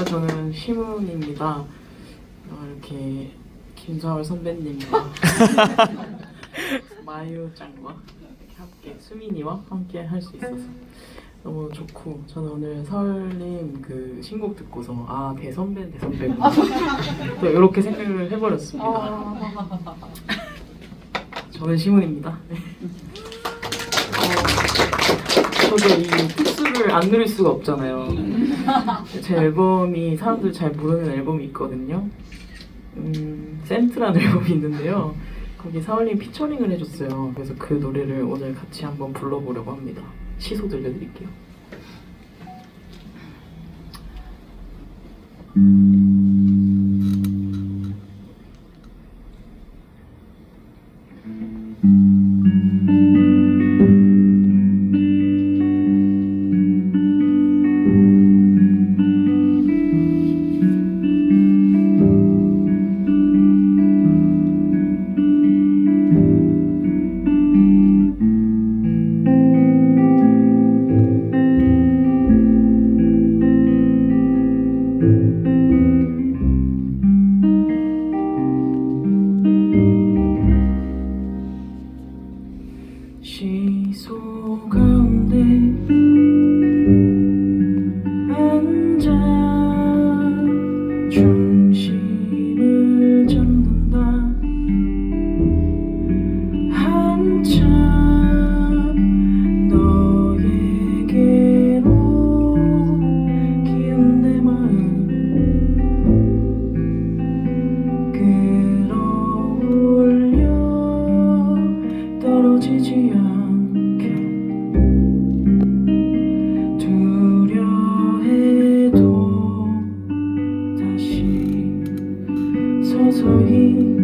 안녕하세요. 저는 시문입니다. 어, 이렇게 김서월 선배님과 마유짱과 함께 수민이와 함께 할 수 있어서 너무 좋고 저는 오늘 서울님 그 신곡 듣고서 아 대선배 대선배구나 또 이렇게 생각을 해버렸습니다. 저는 시문입니다. 네. 어, 저도 이 특수를 안 누릴 수가 없잖아요. 제 앨범이 사람들 잘 모르는 앨범이 있거든요. 음, 센트라는 앨범이 있는데요. 거기 사울님 피처링을 해줬어요. 그래서 그 노래를 오늘 같이 한번 불러보려고 합니다. 시소 들려드릴게요. 시 떨어지지 않게. 두려해도 다시 서서히